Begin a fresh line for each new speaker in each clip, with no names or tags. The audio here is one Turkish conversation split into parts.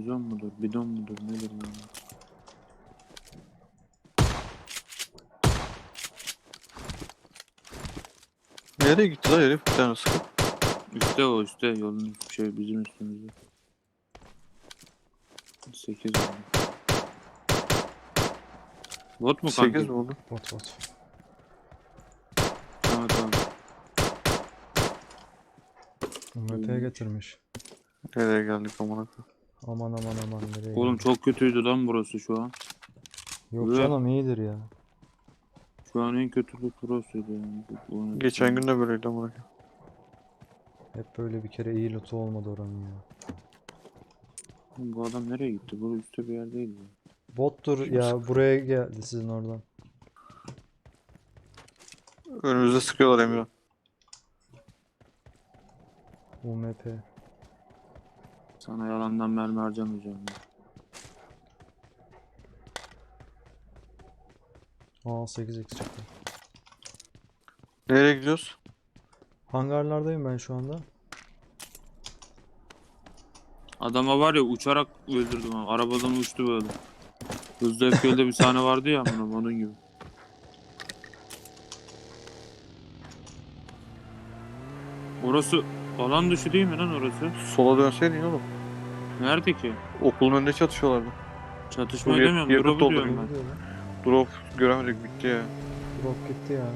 Bizon mudur? Bidon mudur? Nedir yani?
Nereye gitti la herif bir tane sıkıp?
Üste o üstte. Yolun şey bizim üstümüzde. 8 oldu. Bot mu kanka?
8 mi oldu?
Bot bot.
Tamam tamam.
UMP getirmiş.
Nereye geldik amına koyayım?
Aman aman aman nereye
Oğlum
geldik?
çok kötüydü lan burası şu an.
Yok
Ulan.
canım iyidir ya.
Şu an en kötülük burasıydı yani. Bu- bu-
Geçen gün de böyleydi amına koyayım.
Hep böyle bir kere iyi lootu olmadı oranın ya.
Oğlum Bu adam nereye gitti? Bu üstte bir yerdeydi. ya.
Bottur ya buraya geldi sizin oradan.
Önümüzde sıkıyorlar Emirhan.
UMP.
Sana yalandan mermi harcamayacağım. ya.
Aa 8x çıktı.
Nereye gidiyoruz?
Hangarlardayım ben şu anda.
Adama var ya uçarak öldürdüm ama arabadan uçtu böyle. Hızlı öfkeli bir sahne vardı ya bunun onun gibi. Orası alan dışı değil mi lan orası?
Sola dönseydin oğlum.
Nerede ki?
Okulun önünde çatışıyorlardı.
Çatışma
Yer-
edemiyorum.
yakıt
Drop'u diyorum ben.
Drop göremedik bitti ya.
Drop gitti ya.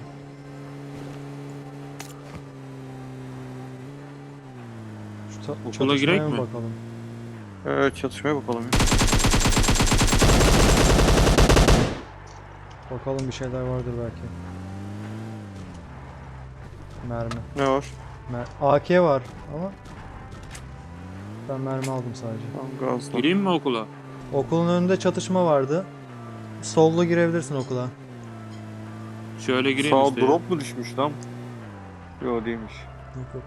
Şu ta- çatışmaya
girek mi?
bakalım?
Evet çatışmaya bakalım ya.
Bakalım bir şeyler vardır belki. Mermi.
Ne var?
Mer AK var ama ben mermi aldım sadece.
Tamam gazla.
Gireyim mi okula?
Okulun önünde çatışma vardı. Sollu girebilirsin okula.
Şöyle gireyim
Sağ
işte.
drop mu düşmüş lan? Yok değilmiş.
Yok yok.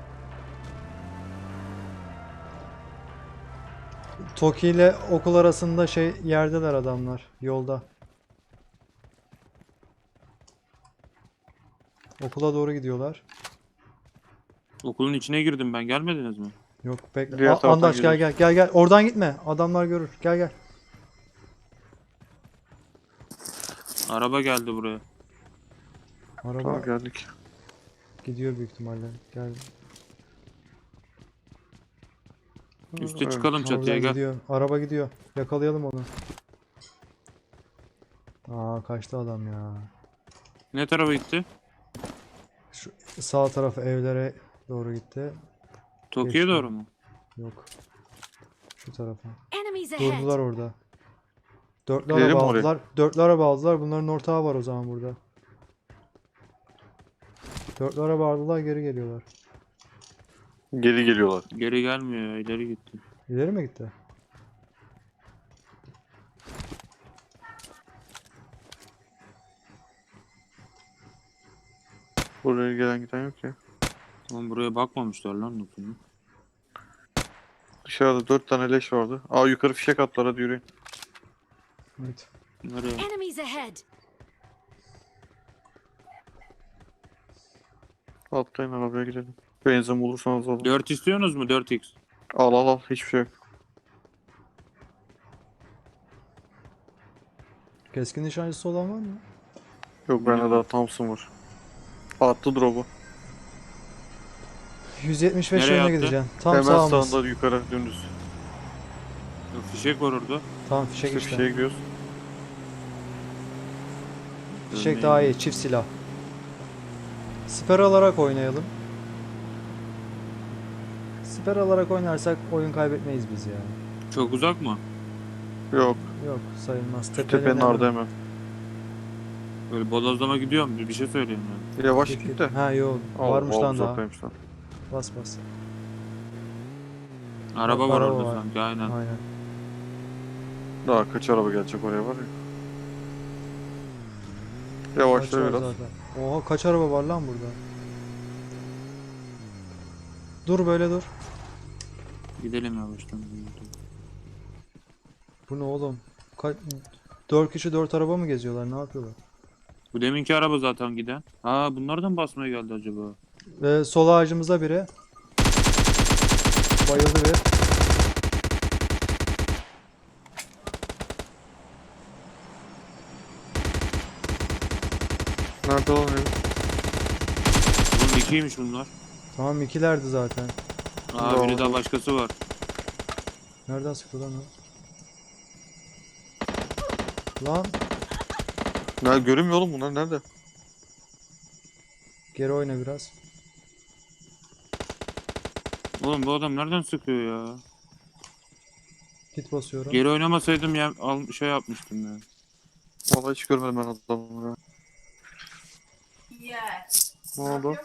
Toki ile okul arasında şey yerdeler adamlar. Yolda. Okula doğru gidiyorlar.
Okulun içine girdim ben. Gelmediniz mi?
Yok bekle.
Diğer
A-
taraftan
Andaç gel gel gel gel. Oradan gitme. Adamlar görür. Gel gel.
Araba geldi buraya.
Araba
Tamam geldik.
gidiyor büyük ihtimalle. Gel.
Üste
Evet.
çıkalım çatıya
Oradan
gel.
gidiyor. Araba gidiyor. Yakalayalım onu. Aa kaçtı adam ya.
Ne tarafa gitti?
Şu sağ tarafı evlere doğru gitti.
Tokyo'ya doğru mu?
Yok. Şu tarafa.
Enemies ahead.
Durdular orada. Dörtlü
Gidelim
araba
mi oraya?
aldılar. Dörtlü araba aldılar. Bunların ortağı var o zaman burada. Dörtlü araba aldılar geri geliyorlar.
Geri geliyorlar.
Geri gelmiyor ya. ileri gitti.
İleri mi gitti?
Buraya gelen giden yok ya.
Oğlum buraya bakmamışlar lan notunu.
Dışarıda 4 tane leş vardı. Aa yukarı fişek attılar hadi yürüyün.
Evet.
Nereye?
Enemies ahead.
Atlayın arabaya gidelim. Benzin bulursanız alın.
4 istiyorsunuz mu? 4x.
Al al al hiçbir şey yok.
Keskin nişancısı olan var mı?
Yok bende daha Thompson var. Attı drop'u.
175
Nereye
yönüne
attı?
gideceksin. Tam
Hemen
sağımız.
sağında yukarı dümdüz.
Yok, Fişek var orada.
Tam fişek
İşte
işte.
fişeğe gidiyoruz.
Fişek daha iyi. Çift silah. Siper alarak oynayalım. Siper alarak oynarsak oyun kaybetmeyiz biz ya.
Çok uzak mı?
Yok.
Yok sayılmaz.
Şu
Tepenin hemen-
ardı hemen.
Böyle bodozlama gidiyorum. Bir bir şey söyleyeyim yani.
Yavaş
Git,
de.
Ha yok. Varmış lan daha.
uzaktaymış lan.
Bas bas.
Araba var
araba
orada
var.
sanki aynen.
Aynen.
Daha kaç araba gelecek oraya var ya. Yavaşla
Kaç
biraz.
zaten. Oha kaç araba var lan burada. Dur böyle dur.
Gidelim yavaştan.
Bu ne oğlum? Ka 4 kişi 4 araba mı geziyorlar? Ne yapıyorlar?
Bu deminki araba zaten giden. Aa bunlardan basmaya geldi acaba?
Ee, sol ağacımıza biri. Bayıldı bir.
Nerede o
herif? Bunun ikiymiş bunlar.
Tamam ikilerdi zaten.
Aa
Doğru.
biri daha başkası var.
Nereden sıktı lan o? Lan
Ya görünmüyor oğlum bunlar nerede?
geri oyna biraz.
Oğlum bu adam nereden sıkıyor ya?
Git basıyorum.
Geri oynamasaydım ya al, şey yapmıştım ya.
Vallahi hiç görmedim ben adamı ya.
Yes.
Ne oldu?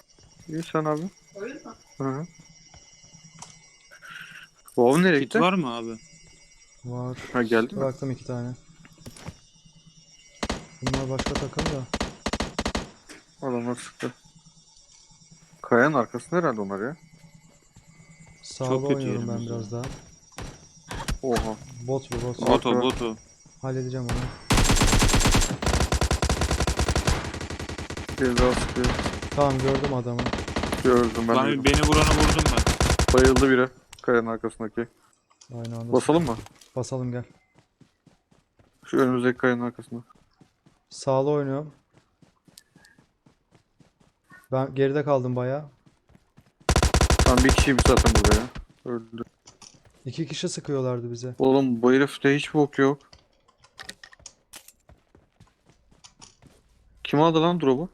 İyi sen abi.
Öyle mi?
Hı hı. Babam nereye
Kit
gitti?
var mı abi?
Var.
Ha geldi mi?
Bıraktım iki tane. Bunlar başka takım da.
Adamlar sıktı. Kayanın arkasında herhalde onlar ya.
Sağda
Çok kötü
oynuyorum ben biraz daha.
Oha.
Bot bu bot.
Bot.
Boto
Arka.
boto.
Halledeceğim onu.
Bir daha sıkıyor.
Tamam gördüm adamı.
Gördüm ben. De.
beni vuranı vurdum ben.
Bayıldı biri. Kayanın arkasındaki.
Aynı anda.
Basalım mı?
Basalım gel.
Şu önümüzdeki kayanın arkasında.
Sağlı oynuyorum. Ben geride kaldım bayağı.
Tam bir kişiymiş zaten burada ya. Öldü.
İki kişi sıkıyorlardı bize.
Oğlum bu herifte hiç bok yok. Kim aldı lan drop'u?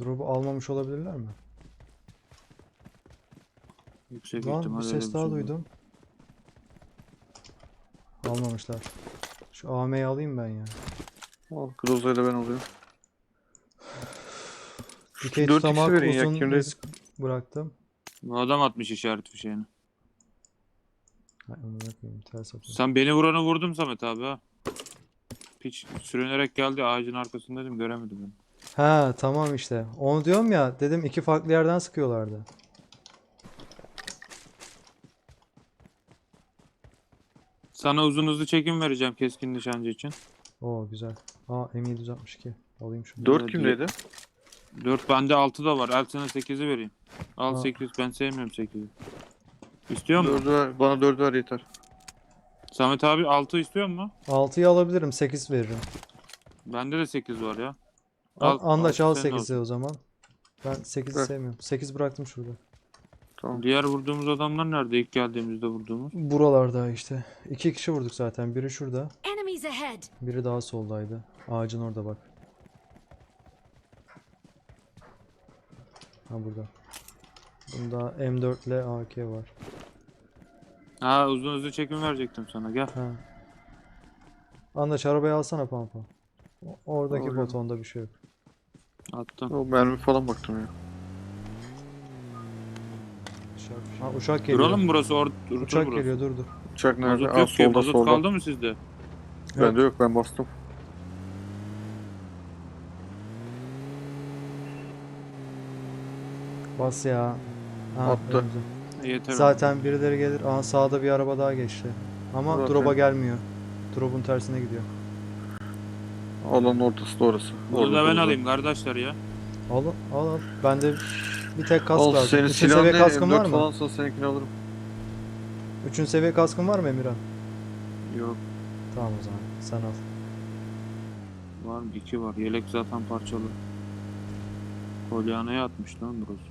Drop'u almamış olabilirler mi?
Yüksek
Lan bir ses daha
şey var.
duydum. Almamışlar. Şu AM'yi alayım ben ya.
Al Groza'yı da ben alıyorum.
Dikey
dört
tutamak
kişi verin ya,
uzun
kimde-
risk bıraktım.
Bu adam atmış işaret fişeğini.
Hay amına koyayım, ters.
Sen beni vuranı vurdum Samet abi ha. Piç sürünerek geldi ağacın arkasındaydım göremedim ben.
Ha tamam işte. Onu diyorum ya dedim iki farklı yerden sıkıyorlardı.
Sana uzun hızlı çekim vereceğim keskin nişancı için.
Oo güzel. Aa M762. Alayım şunu.
4
Evet,
kimdeydi?
4 bende 6 da var. El sana 8'i vereyim. Al
Ha.
8 ben sevmiyorum 8'i. İstiyor musun?
4'ü ver. Bana 4 ver yeter.
Samet abi 6 istiyor mu?
6'yı alabilirim 8 veririm.
Bende de 8 var ya.
Al, Andaç al
senin
8'i o zaman. Ben 8'i
Ver.
sevmiyorum. 8 bıraktım şurada.
Tamam.
Diğer vurduğumuz adamlar nerede? İlk geldiğimizde vurduğumuz.
Buralarda işte. İki kişi vurduk zaten. Biri şurada.
Enemies ahead!
Biri daha soldaydı. Ağacın orada bak. Ha burada. Bunda M4 ile AK var.
Ha uzun hızlı çekim verecektim sana gel.
Ha. Andaç arabayı alsana pampa. O- Oradaki
Alıyorum.
butonda bir şey yok.
Attım.
O mermi falan baktım ya.
Ha uçak geliyor.
Duralım burası? Or dur,
Uçak
burası.
geliyor dur dur.
Uçak nerede?
Mazot
Aa,
yok ki.
solda
Mazot
solda.
kaldı mı sizde?
Bende yok ben bastım.
Bas ya. Ha,
Attı.
önümüze.
Yeter.
Zaten birileri gelir. Aa sağda bir araba daha geçti. Ama
Zaten.
drop'a gelmiyor. Drop'un tersine gidiyor.
Alanın ortası da orası.
Bunu
Orada
da ben
duracağım.
alayım kardeşler ya.
Al al al. Bende bir tek kask
Al
lazım.
senin
Üçüncü
silahın
seviye
ne?
kaskın var
M4
mı?
falansa seninkini alırım.
Üçüncü seviye kaskın var mı Emirhan?
Yok.
Tamam o zaman. Sen al.
Var mı? İki var. Yelek zaten parçalı. Kolyanaya atmış lan burası.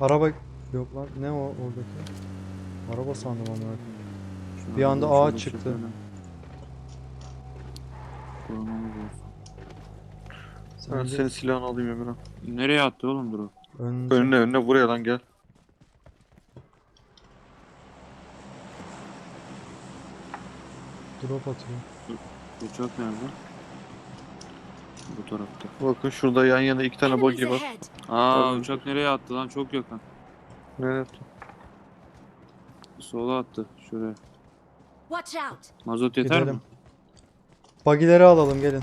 Araba yok lan. Ne o oradaki? Araba sandım.
Şu
Bir anda ağaç
şöyle
çıktı. Sen
Ben
bir
senin silahını alayım Emirhan.
Nereye attı oğlum Duru?
önünüze-
Önüne önüne buraya lan gel.
drop atıyor.
Uçak nerede? Bu tarafta.
Bakın şurada yan yana iki tane buggy var.
Aa uçak nereye attı lan? Çok yakın.
Evet.
Sola attı. Şuraya.
Watch out!
Mazot yeter
Gidelim.
mi?
Bagileri alalım gelin.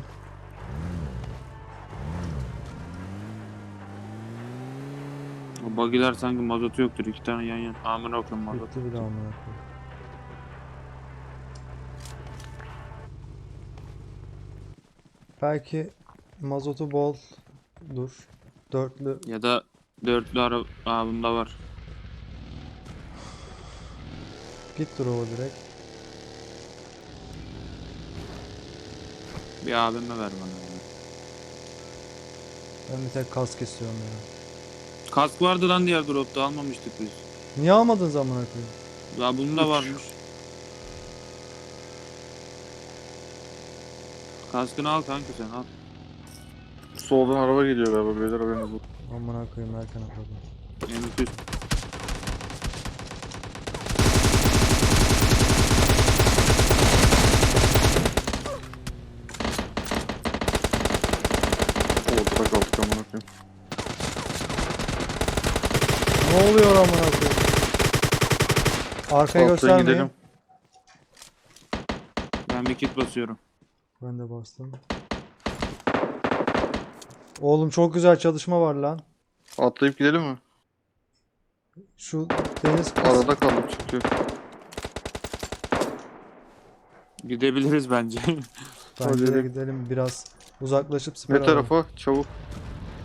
O bagiler sanki mazotu yoktur. İki tane yan yan. Amına koyayım mazot.
Bitti bile amına koyayım. Belki mazotu bol. Dur. Dörtlü.
Ya da dörtlü ara bunda var.
Git drop'a direkt.
Bir abime ver bana.
Ben bir tek kask istiyorum ya.
Kask vardı lan diğer dropta almamıştık biz.
Niye almadın zaman koyayım?
Ya bunda
Üç.
varmış. Kaskını al kanka sen al.
Soldan araba geliyor galiba beyler haberiniz olsun.
Amına koyayım Erkan atladı.
M200.
Ortada kaldık amına koyayım.
Ne oluyor amına koyayım? Arkaya
Ortaya
göstermeyin.
gidelim.
Ben bir kit basıyorum.
Ben de bastım. Oğlum çok güzel çalışma var lan.
Atlayıp gidelim mi?
Şu deniz
Arada kaldık çünkü.
Gidebiliriz bence.
Bence de gidelim biraz uzaklaşıp siper
Ne
alalım.
tarafa? Çabuk.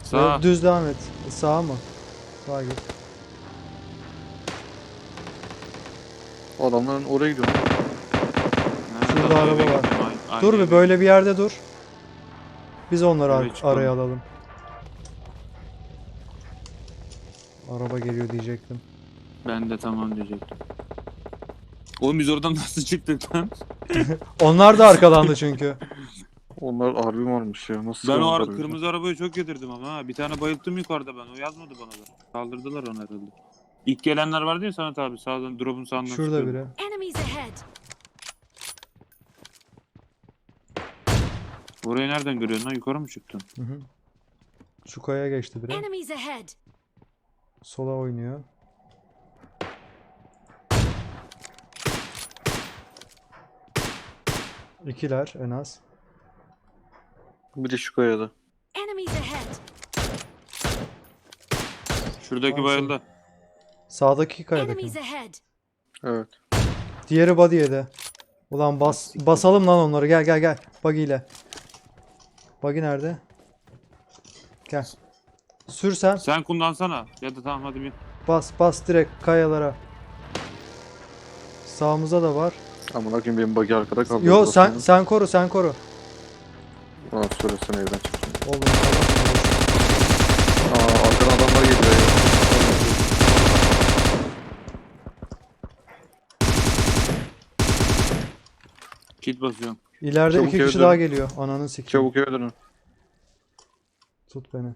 Sağ.
Düz devam et. Sağa mı? Sağa git.
Adamların oraya gidiyor.
Nerede
Şurada araba var. Dur bir böyle bir yerde dur. Biz onları ar-
çıkalım.
araya alalım. Araba geliyor diyecektim.
Ben de tamam diyecektim. Oğlum biz oradan nasıl çıktık lan?
Onlar da arkalandı çünkü.
Onlar harbi varmış ya. Nasıl
Ben o ara, kırmızı arabayı çok yedirdim ama ha. Bir tane bayılttım yukarıda ben. O yazmadı bana da. Kaldırdılar onu herhalde. İlk gelenler vardı ya Samet abi sağdan drop'un sağından
Şurada
çıkıyordu.
biri.
Enemies ahead.
Orayı nereden görüyorsun lan? Yukarı mı çıktın?
Hı hı. Şu kayaya geçti biri.
Enemies ahead.
Sola oynuyor. İkiler en az.
Bir de şu kayada.
Enemies ahead.
Şuradaki bayıldı.
Sağdaki kayadaki.
Enemies ahead.
Evet.
Diğeri body yedi. Ulan bas basalım lan onları. Gel gel gel. Buggy ile. Buggy nerede? Gel. Sür sen.
Sen kullansana. Ya da tamam hadi bir.
Bas bas direkt kayalara. Sağımıza da var.
Amına koyayım benim bagi arkada kaldı.
Yo sen sen koru sen koru.
Aa söylesene evden çıktım.
Oğlum.
Aa arkadan adamlar geliyor ya.
Kit basıyorum.
İleride
Çabuk
iki kişi daha geliyor. Ananı sikeyim.
Çabuk eve dönün.
Tut beni.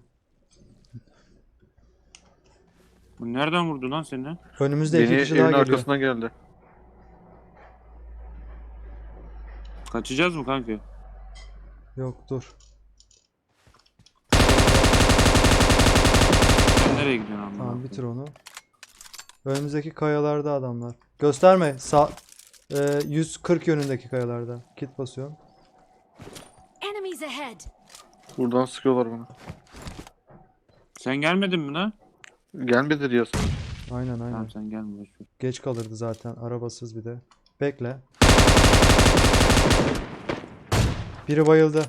Bu nereden vurdu lan seni?
Önümüzde iki
Beni
kişi
evin
daha geliyor.
arkasına geldi.
Kaçacağız mı kanka?
Yok dur.
Sen nereye gidiyorsun amma?
Tamam bitir onu. Önümüzdeki kayalarda adamlar. Gösterme. Sağ e, 140 yönündeki kayalarda. Kit basıyorum.
Enemies ahead.
Buradan sıkıyorlar bana.
Sen gelmedin mi lan?
Gelmedi sana.
Aynen aynen.
Tamam sen gelme boş ver.
Geç kalırdı zaten. Arabasız bir de. Bekle. Biri bayıldı.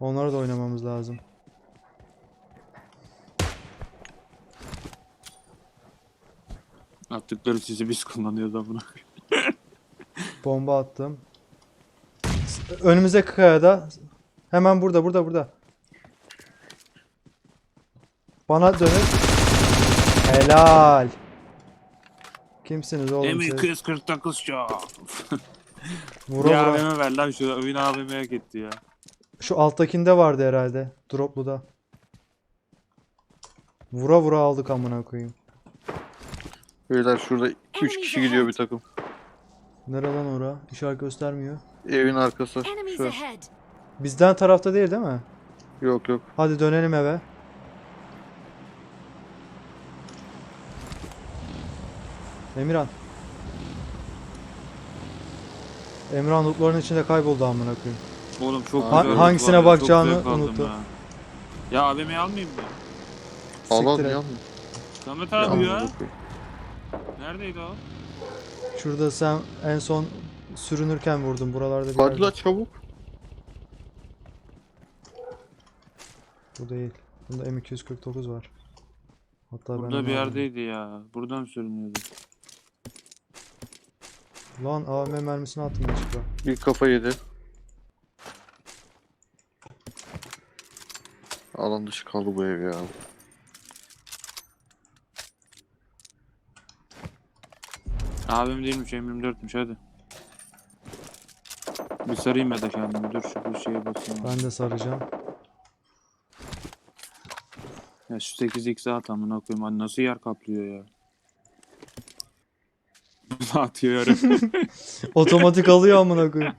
Onları da oynamamız lazım.
Attıkları sizi biz kullanıyoruz amına.
Bomba attım. Önümüzdeki kayada. Hemen burada burada burada. Bana dönün. Helal. Kimsiniz oğlum siz?
M249 şu.
Vura
Bir
vura.
AVM ver lan şu oyun AVM hak etti ya.
Şu alttakinde vardı herhalde. Droplu'da. Vura vura aldık amına koyayım.
Beyler şurada 3 kişi gidiyor bir takım.
Nere lan ora? İşaret göstermiyor.
Evin arkası.
Enemies ahead.
Bizden tarafta değil değil mi?
Yok yok.
Hadi dönelim eve. Emirhan. Emirhan lootların içinde kayboldu amına koyayım.
Oğlum çok
Ha-
güzel loot
hangisine
var ya, çok
bakacağını
zevk aldım
unuttu.
ha. Ya AVM'yi almayayım mı?
Allah
Siktir
niye almıyor?
Samet abi ya. Neredeydi o?
Şurada sen en son sürünürken vurdun buralarda bir
Hadi
yerde.
la çabuk.
Bu değil. Bunda M249 var. Hatta ben
Burada
onu
bir
aldım.
yerdeydi ya. Buradan sürünüyordu.
Lan AVM mermisini attım açıkla.
Bir kafa yedi. Alan dışı kaldı bu ev ya.
Abim değilmiş M24'müş hadi. Bir sarayım ya da kendimi. Dur şu bir şeye basayım.
Ben de saracağım.
Ya şu 8x at amına koyayım. Hani nasıl yer kaplıyor ya. Atıyor yarı.
Otomatik alıyor amına koyayım.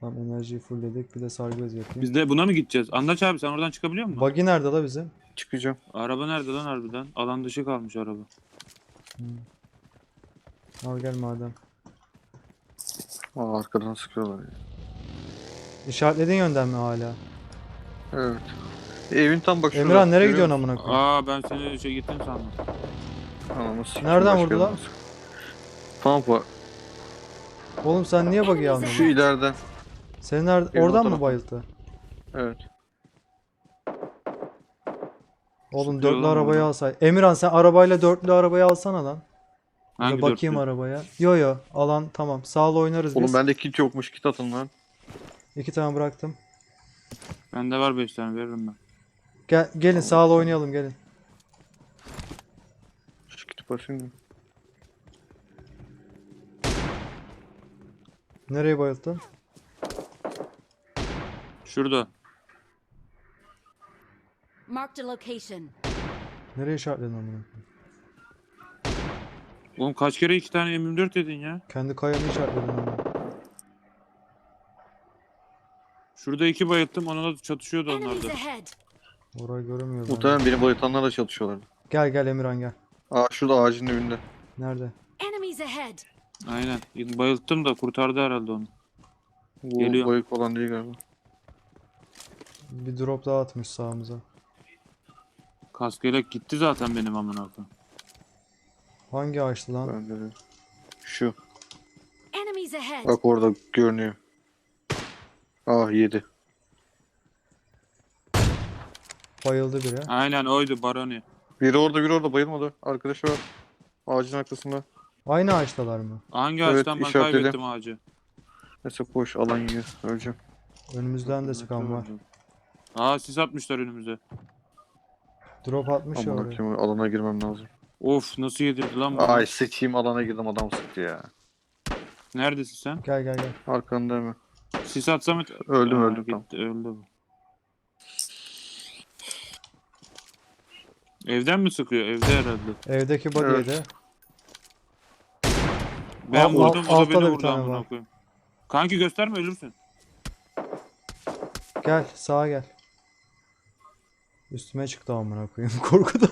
Tamam enerjiyi fullledik. Bir de sargı bezi yapayım.
Biz de buna mı gideceğiz? Andaç abi sen oradan çıkabiliyor musun?
Buggy nerede la bizim?
Çıkacağım.
Araba nerede lan harbiden? Alan dışı kalmış araba.
Al gel madem.
Aa, arkadan sıkıyorlar ya.
İşaretlediğin yönden mi hala?
Evet. Evin tam bak şurada.
Emirhan nereye gidiyorsun amına koyayım?
Aa ben seni şey gittim sandım.
sikeyim,
Nereden
başka
vurdu lan?
yerden sık- Pampa.
Oğlum sen niye buggy
Şu
almıyorsun?
ileriden.
Seni nerede?
Evin o
Oradan mı bayılttı?
Evet.
Oğlum
Sıkıyor
dörtlü arabayı
oradan.
alsay. Emirhan sen arabayla dörtlü arabayı alsana lan. Bir
Hangi
bakayım
dörtlü?
arabaya. Yo yo alan tamam. Sağla oynarız
Oğlum
biz.
bende kit yokmuş kit atın lan.
İki tane bıraktım.
Bende var 5 tane veririm ben.
Gel, gelin sağla oynayalım gelin.
Şu kiti basayım da.
Nereye bayılttın?
Şurada.
Marked a location.
Nereye işaretledin amına?
Oğlum kaç kere iki tane M24 dedin ya?
Kendi kayanı işaretledin amına.
Şurada iki bayılttım onunla da çatışıyordu onlar
Enemies
da.
ahead.
Orayı göremiyorum. ben.
Muhtemelen beni bayıltanlarla çalışıyorlar.
Gel gel Emirhan gel.
Aa şurada ağacın dibinde.
Nerede?
Enemies ahead.
Aynen. Bayılttım da kurtardı herhalde onu.
Bu
Geliyor.
bayık olan değil galiba.
Bir drop daha atmış sağımıza.
Kaskelek gitti zaten benim amına koyayım.
Hangi ağaçtı lan?
Bende de. Şu.
Enemies ahead.
Bak orada görünüyor. Ah yedi.
Bayıldı biri.
Aynen oydu Baroni.
Biri orada biri orada bayılmadı. Arkadaşı var. Ağacın arkasında.
Aynı ağaçtalar mı?
Hangi
Evet,
ağaçtan ben
işaretledim.
kaybettim ağacı?
Neyse boş alan yiyor. Öleceğim.
Önümüzden de sıkan var.
Aa sis atmışlar önümüze.
Drop atmış ya
Aman
oraya.
akıyım alana girmem lazım.
Of nasıl yedirdi lan bunu?
Ay sıçayım alana girdim adam sıktı ya.
Neredesin sen?
Gel gel gel.
Arkanda hemen.
Sis atsam... et-
Öldüm,
Aa,
öldüm,
gitti, Öldü bu. Evden mi sıkıyor? Evde herhalde.
Evdeki body
Evet.
yedi.
Ben
Al-
vurdum
al-
bu da
altta
beni
da bir
vurdu
tane
amına
var.
koyayım. Kanki gösterme ölürsün.
Gel sağa gel. Üstüme çıktı amına koyayım korkudan.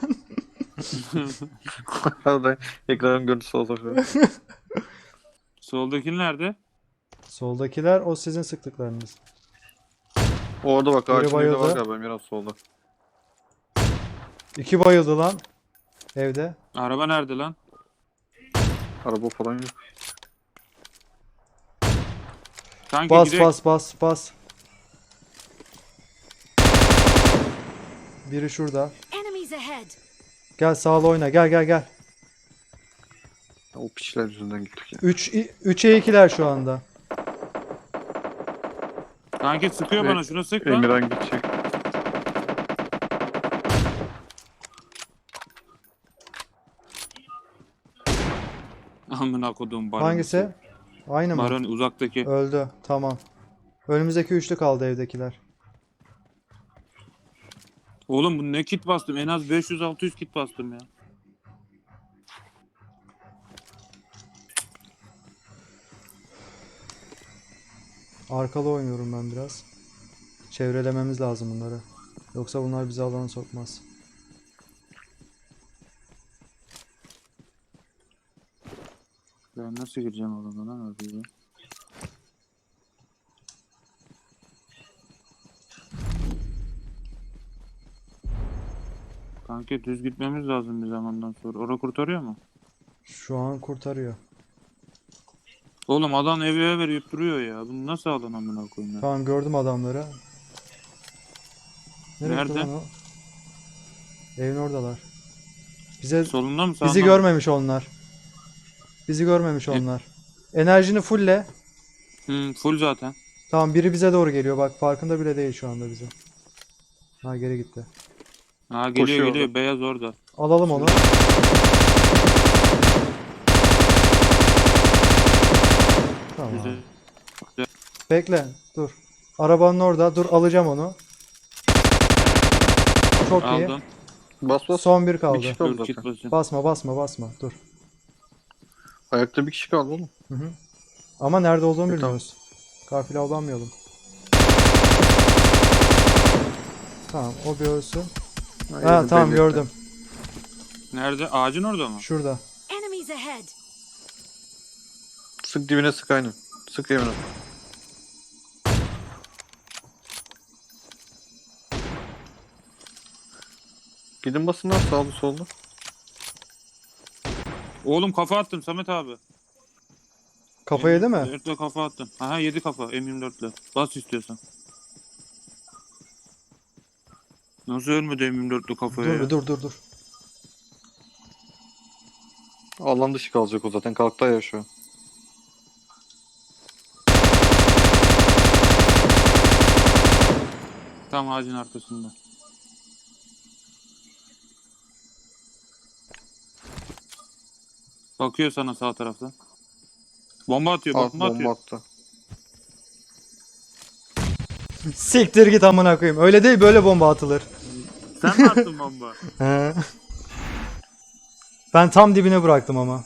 Arada ekranın görüntüsü şöyle.
Soldaki nerede?
Soldakiler o sizin sıktıklarınız.
Orada bak
Biri
var
bayıldı.
galiba biraz solda.
İki bayıldı lan. Evde.
Araba nerede lan?
Araba falan yok.
Kanki
Bas
gidelim.
bas bas bas. Biri şurada. Gel sağla oyna. Gel gel gel.
O piçler yüzünden gittik ya.
3 3'e 2'ler şu anda.
Kanki sıkıyor
Evet.
bana şuna sık lan.
Emirhan gidecek.
Amına kodum Baroni.
Hangisi? Aynı mı?
Baroni uzaktaki.
Öldü. Tamam. Önümüzdeki üçlü kaldı evdekiler.
Oğlum bu ne kit bastım? En az 500-600 kit bastım ya.
Arkalı oynuyorum ben biraz. Çevrelememiz lazım bunları. Yoksa bunlar bizi alana sokmaz.
Ben nasıl gireceğim alana lan abi? Kanki düz gitmemiz lazım bir zamandan sonra. Ora kurtarıyor mu?
Şu an kurtarıyor.
Oğlum adam eve eve verip duruyor ya. Bunu nasıl alan amına koyayım ya?
Tamam gördüm adamları. Nereye gitti
Nerede?
lan o? Evin oradalar. Bize
Solunda mı sağında
bizi
mı?
görmemiş onlar. Bizi görmemiş
E-
onlar. Enerjini fulle.
Hı, full zaten.
Tamam biri bize doğru geliyor bak farkında bile değil şu anda bize. Ha geri gitti.
Ha geliyor
Koşuyor
geliyor
orada.
beyaz orada.
Alalım onu. Tamam.
Güzel.
Bekle dur. Arabanın orada dur alacağım onu. Çok iyi.
Aldım.
Bas bas.
Son bir
Bir
kaldı.
kişi kaldı
Dur kit
zaten.
basıyorum.
Basma basma basma dur.
Ayakta bir kişi kaldı oğlum.
Hı hı. Ama nerede olduğunu
E, tamam.
bilmiyoruz. Gafil avlanmayalım. Tamam o bir ölsün. Ha tamam
belli
gördüm.
Nerede? Ağacın orada mı?
Şurada.
Enemies ahead.
Sık dibine sık aynen. Sık evine. Gidin basın lan sağlı sollu.
Oğlum kafa attım Samet abi.
Kafa yedi mi?
M24'le kafa attım. Aha yedi kafa M24'le. Bas istiyorsan. Nasıl ölmedi M24'le kafaya
Dur
ya?
dur dur dur.
Alan dışı kalacak o zaten. Kalktı ya şu an.
Tam ağacın arkasında. Bakıyor sana sağ taraftan. Bomba atıyor,
Alt
bomba atıyor.
bomba attı.
Siktir git amına koyayım. Öyle değil böyle bomba atılır.
Sen mi attın bomba?
He. ben tam dibine bıraktım ama.